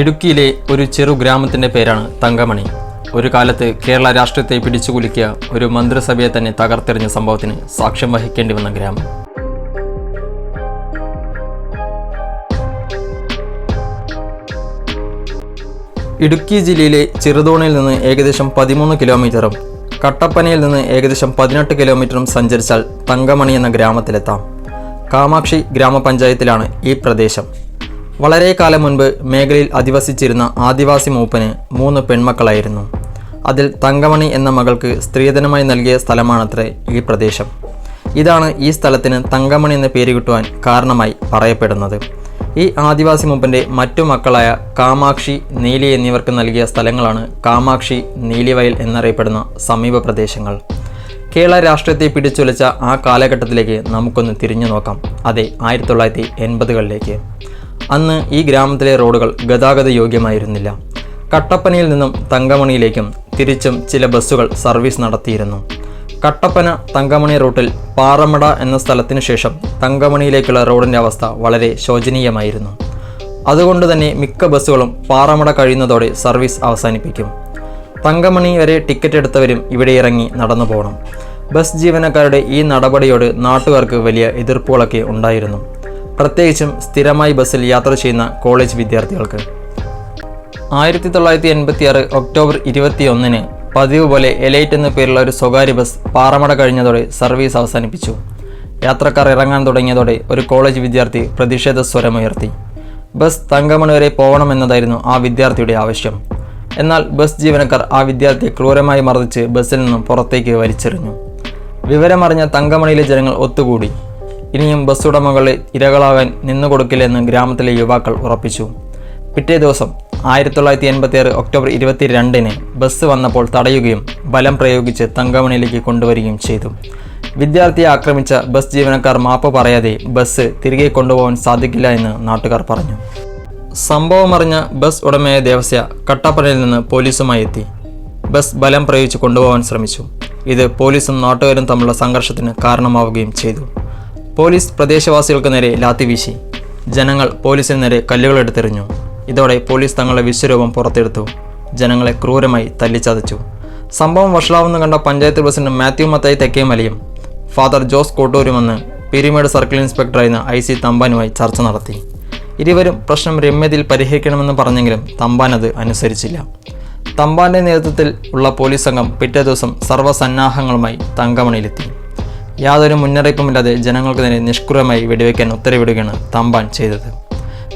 ഇടുക്കിയിലെ ഒരു ചെറു ഗ്രാമത്തിന്റെ പേരാണ് തങ്കമണി. ഒരു കാലത്ത് കേരള രാഷ്ട്രീയത്തെ പിടിച്ചുകുലുക്കിയ ഒരു മന്ത്രിസഭയെ തന്നെ തകർത്തെറിഞ്ഞ സംഭവത്തിന് സാക്ഷ്യം വഹിക്കേണ്ടി വന്ന ഗ്രാമം. ഇടുക്കി ജില്ലയിലെ ചെറുതോണിയിൽ നിന്ന് ഏകദേശം പതിമൂന്ന് കിലോമീറ്ററും കട്ടപ്പനയിൽ നിന്ന് ഏകദേശം പതിനെട്ട് കിലോമീറ്ററും സഞ്ചരിച്ചാൽ തങ്കമണി എന്ന ഗ്രാമത്തിലെത്താം. കാമാക്ഷി ഗ്രാമപഞ്ചായത്തിലാണ് ഈ പ്രദേശം. വളരെ കാലം മുൻപ് മേഖലയിൽ അധിവസിച്ചിരുന്ന ആദിവാസി മൂപ്പന് മൂന്ന് പെൺമക്കളായിരുന്നു. അതിൽ തങ്കമണി എന്ന മകൾക്ക് സ്ത്രീധനമായി നൽകിയ സ്ഥലമാണത്രേ ഈ പ്രദേശം. ഇതാണ് ഈ സ്ഥലത്തിന് തങ്കമണി എന്ന പേര് കിട്ടുവാൻ കാരണമായി പറയപ്പെടുന്നത്. ഈ ആദിവാസി മൂപ്പന്റെ മറ്റു മക്കളായ കാമാക്ഷി നീലി എന്നിവർക്ക് നൽകിയ സ്ഥലങ്ങളാണ് കാമാക്ഷി നീലിവയൽ എന്നറിയപ്പെടുന്ന സമീപ പ്രദേശങ്ങൾ. കേരള രാഷ്ട്രീയത്തെ പിടിച്ചുലച്ച ആ കാലഘട്ടത്തിലേക്ക് നമുക്കൊന്ന് തിരിഞ്ഞു നോക്കാം. അതെ ആയിരത്തി തൊള്ളായിരത്തി എൺപതുകളിലേക്ക്. അന്ന് ഈ ഗ്രാമത്തിലെ റോഡുകൾ ഗതാഗത യോഗ്യമായിരുന്നില്ല. കട്ടപ്പനയിൽ നിന്നും തങ്കമണിയിലേക്കും തിരിച്ചും ചില ബസ്സുകൾ സർവീസ് നടത്തിയിരുന്നു. കട്ടപ്പന തങ്കമണി റൂട്ടിൽ പാറമട എന്ന സ്ഥലത്തിനു ശേഷം തങ്കമണിയിലേക്കുള്ള റോഡിന്റെ അവസ്ഥ വളരെ ശോചനീയമായിരുന്നു. അതുകൊണ്ട് തന്നെ മിക്ക ബസ്സുകളും പാറമട കഴിയുന്നതോടെ സർവീസ് അവസാനിപ്പിക്കും. തങ്കമണി വരെ ടിക്കറ്റ് എടുത്തവരും ഇവിടെ ഇറങ്ങി നടന്നു പോകണം ബസ് ജീവനക്കാരുടെ ഈ നടപടിയോട് നാട്ടുകാർക്ക് വലിയ എതിർപ്പുകളൊക്കെ ഉണ്ടായിരുന്നു. പ്രത്യേകിച്ചും സ്ഥിരമായി ബസ്സിൽ യാത്ര ചെയ്യുന്ന കോളേജ് വിദ്യാർത്ഥികൾക്ക്. ആയിരത്തി തൊള്ളായിരത്തി എൺപത്തി ആറ് ഒക്ടോബർ ഇരുപത്തി ഒന്നിന് പതിവ് പോലെ എലൈറ്റ് എന്ന പേരുള്ള ഒരു സ്വകാര്യ ബസ് പാറമട കഴിഞ്ഞതോടെ സർവീസ് അവസാനിപ്പിച്ചു. യാത്രക്കാർ ഇറങ്ങാൻ തുടങ്ങിയതോടെ ഒരു കോളേജ് വിദ്യാർത്ഥി പ്രതിഷേധ സ്വരമുയർത്തി ബസ് തങ്കമണി വരെ പോകണമെന്നതായിരുന്നു ആ വിദ്യാർത്ഥിയുടെ ആവശ്യം. എന്നാൽ ബസ് ജീവനക്കാർ ആ വിദ്യാർത്ഥിയെ ക്രൂരമായി മർദ്ദിച്ച് ബസ്സിൽ നിന്നും പുറത്തേക്ക് വലിച്ചെറിഞ്ഞു. വിവരമറിഞ്ഞ തങ്കമണിയിലെ ജനങ്ങൾ ഒത്തുകൂടി. ഇനിയും ബസ് ഉടമകളെ ഇരകളാകാൻ നിന്നുകൊടുക്കില്ലെന്ന് ഗ്രാമത്തിലെ യുവാക്കൾ ഉറപ്പിച്ചു. പിറ്റേ ദിവസം ആയിരത്തി തൊള്ളായിരത്തി എൺപത്തി ആറ് ഒക്ടോബർ ഇരുപത്തി രണ്ടിന് ബസ് വന്നപ്പോൾ തടയുകയും ബലം പ്രയോഗിച്ച് തങ്കമണിയിലേക്ക് കൊണ്ടുവരികയും ചെയ്തു. വിദ്യാർത്ഥിയെ ആക്രമിച്ച ബസ് ജീവനക്കാർ മാപ്പ് പറയാതെ ബസ് തിരികെ കൊണ്ടുപോകാൻ സാധിക്കില്ല എന്ന് നാട്ടുകാർ പറഞ്ഞു. സംഭവമറിഞ്ഞ ബസ് ഉടമയായ ദേവസ്യ കട്ടപ്പനയിൽ നിന്ന് പോലീസുമായി എത്തി. ബസ് ബലം പ്രയോഗിച്ച് കൊണ്ടുപോകാൻ ശ്രമിച്ചു. ഇത് പോലീസും നാട്ടുകാരും തമ്മിലുള്ള സംഘർഷത്തിന് കാരണമാവുകയും ചെയ്തു. പോലീസ് പ്രദേശവാസികൾക്ക് നേരെ ലാത്തിവീശി ജനങ്ങൾ പോലീസിന് നേരെ കല്ലുകളെടുത്തെറിഞ്ഞു ഇതോടെ പോലീസ് തങ്ങളുടെ വിശ്വരൂപം പുറത്തെടുത്തു. ജനങ്ങളെ ക്രൂരമായി തല്ലിച്ചതച്ചു. സംഭവം വഷളാവെന്ന് കണ്ട പഞ്ചായത്ത് പ്രസിഡന്റ് മാത്യു മത്തായി തെക്കേമലയും ഫാദർ ജോസ് കോട്ടൂരുമെന്ന് പിരിമേട് സർക്കിൾ ഇൻസ്പെക്ടറായിരുന്ന ഐ സി തമ്പാനുമായി ചർച്ച നടത്തി. ഇരുവരും പ്രശ്നം രമ്യതയിൽ പരിഹരിക്കണമെന്ന് പറഞ്ഞെങ്കിലും തമ്പാൻ അത് അനുസരിച്ചില്ല. തമ്പാന്റെ നേതൃത്വത്തിൽ ഉള്ള പോലീസ് സംഘം പിറ്റേ ദിവസം സർവസന്നാഹങ്ങളുമായി തങ്കമണിയിലെത്തി. യാതൊരു മുന്നറിയിപ്പുമില്ലാതെ ജനങ്ങൾക്ക് നേരെ നിഷ്ക്രൂരമായി വെടിവെക്കാൻ ഉത്തരവിടുകയാണ് തമ്പാൻ ചെയ്തത്.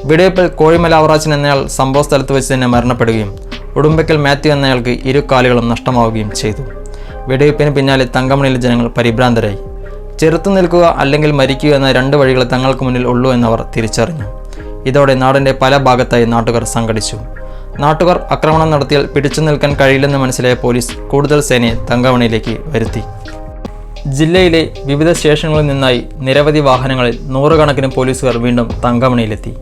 വെടിവെപ്പിൽ കോഴിമല അവറാച്ചൻ എന്നയാൾ സംഭവ സ്ഥലത്ത് വെച്ച് തന്നെ മരണപ്പെടുകയും ഉടുമ്പക്കൽ മാത്യു എന്നയാൾക്ക് ഇരു കാലുകളും നഷ്ടമാവുകയും ചെയ്തു. വെടിവെപ്പിന് പിന്നാലെ തങ്കമണിയിലെ ജനങ്ങൾ പരിഭ്രാന്തരായി. ചെറുത്തു നിൽക്കുക അല്ലെങ്കിൽ മരിക്കുക എന്ന രണ്ട് വഴികൾ തങ്ങൾക്ക് മുന്നിൽ ഉള്ളൂ എന്നവർ തിരിച്ചറിഞ്ഞു. ഇതോടെ നാടിന്റെ പല ഭാഗത്തായി നാട്ടുകാർ സംഘടിച്ചു. നാട്ടുകാർ ആക്രമണം നടത്തിയാൽ പിടിച്ചു നിൽക്കാൻ കഴിയില്ലെന്ന് മനസ്സിലായ പോലീസ് കൂടുതൽ സേനയെ തങ്കമണിയിലേക്ക് വരുത്തി. ജില്ലയിലെ വിവിധ സ്റ്റേഷനുകളിൽ നിന്നായി നിരവധി വാഹനങ്ങളിൽ നൂറുകണക്കിന് പോലീസുകാർ വീണ്ടും തങ്കമണിയിലെത്തി.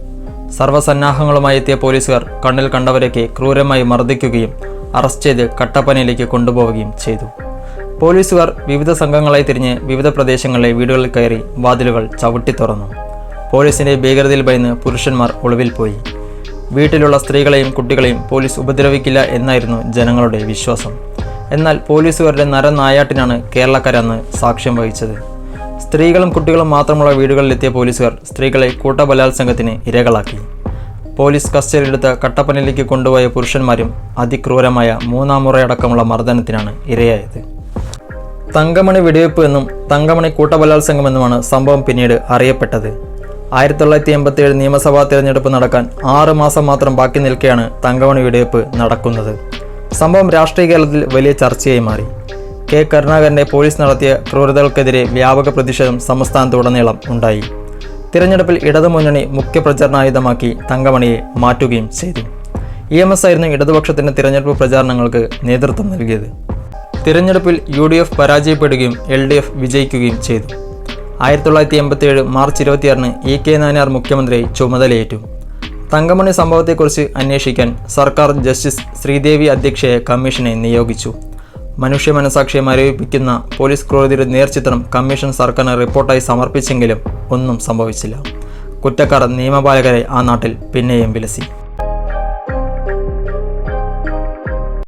സർവസന്നാഹങ്ങളുമായി എത്തിയ പോലീസുകാർ കണ്ണിൽ കണ്ടവരൊക്കെ ക്രൂരമായി മർദ്ദിക്കുകയും അറസ്റ്റ് ചെയ്ത് കട്ടപ്പനയിലേക്ക് കൊണ്ടുപോവുകയും ചെയ്തു. പോലീസുകാർ വിവിധ സംഘങ്ങളായി തിരിഞ്ഞ് വിവിധ പ്രദേശങ്ങളിലെ വീടുകളിൽ കയറി വാതിലുകൾ ചവിട്ടി തുറന്നു. പോലീസിന്റെ ഭീകരതയിൽ ഭയന്ന് പുരുഷന്മാർ ഒളിവിൽ പോയി. വീട്ടിലുള്ള സ്ത്രീകളെയും കുട്ടികളെയും പോലീസ് ഉപദ്രവിക്കില്ല എന്നായിരുന്നു ജനങ്ങളുടെ വിശ്വാസം. എന്നാൽ പോലീസുകാരുടെ നരനായാട്ടിനാണ് കേരളക്കരന്ന് സാക്ഷ്യം വഹിച്ചത്. സ്ത്രീകളും കുട്ടികളും മാത്രമുള്ള വീടുകളിലെത്തിയ പോലീസുകാർ സ്ത്രീകളെ കൂട്ടബലാത്സംഗത്തിന് ഇരകളാക്കി. പോലീസ് കസ്റ്റഡിയിലെടുത്ത കട്ടപ്പനയിലേക്ക് കൊണ്ടുപോയ പുരുഷന്മാരും അതിക്രൂരമായ മൂന്നാം മുറയടക്കമുള്ള മർദ്ദനത്തിനാണ് ഇരയായത്. തങ്കമണി വെടിവെപ്പ് എന്നും തങ്കമണി കൂട്ടബലാത്സംഗമെന്നുമാണ് സംഭവം പിന്നീട് അറിയപ്പെട്ടത്. ആയിരത്തി തൊള്ളായിരത്തി എൺപത്തി ഏഴ് നിയമസഭാ തിരഞ്ഞെടുപ്പ് നടക്കാൻ ആറ് മാസം മാത്രം ബാക്കി നിൽക്കെയാണ് തങ്കമണി വെടിവെപ്പ് നടക്കുന്നത്. സംഭവം രാഷ്ട്രീയ കേരളത്തിൽ വലിയ ചർച്ചയായി മാറി. കെ. കരുണാകരനെ പോലീസ് നടത്തിയ ക്രൂരതകൾക്കെതിരെ വ്യാപക പ്രതിഷേധം സംസ്ഥാനത്തുടനീളം ഉണ്ടായി. തിരഞ്ഞെടുപ്പിൽ ഇടതുമുന്നണി മുഖ്യ പ്രചരണായുധമാക്കി തങ്കമണിയെ മാറ്റുകയും ചെയ്തു. ഇ എം എസ് ആയിരുന്നു ഇടതുപക്ഷത്തിന്റെ തിരഞ്ഞെടുപ്പ് പ്രചാരണങ്ങൾക്ക് നേതൃത്വം നൽകിയത്. തിരഞ്ഞെടുപ്പിൽ യു ഡി എഫ് പരാജയപ്പെടുകയും എൽ ഡി എഫ് വിജയിക്കുകയും ചെയ്തു. ആയിരത്തി തൊള്ളായിരത്തി എൺപത്തി ഏഴ് മാർച്ച് ഇരുപത്തിയാറിന് ഇ കെ നായനാർ മുഖ്യമന്ത്രിയായി ചുമതലയേറ്റു. തങ്കമണി സംഭവത്തെക്കുറിച്ച് അന്വേഷിക്കാൻ സർക്കാർ ജസ്റ്റിസ് ശ്രീദേവി അധ്യക്ഷയെ കമ്മീഷനെ നിയോഗിച്ചു. മനുഷ്യ മനസാക്ഷിയെ മരവിപ്പിക്കുന്ന പോലീസ് ക്രൂരതയുടെ നേർചിത്രം കമ്മീഷൻ സർക്കാരിന് റിപ്പോർട്ടായി സമർപ്പിച്ചെങ്കിലും ഒന്നും സംഭവിച്ചില്ല. കുറ്റക്കാർ നിയമപാലകരെ ആ നാട്ടിൽ പിന്നെയും വിലസി.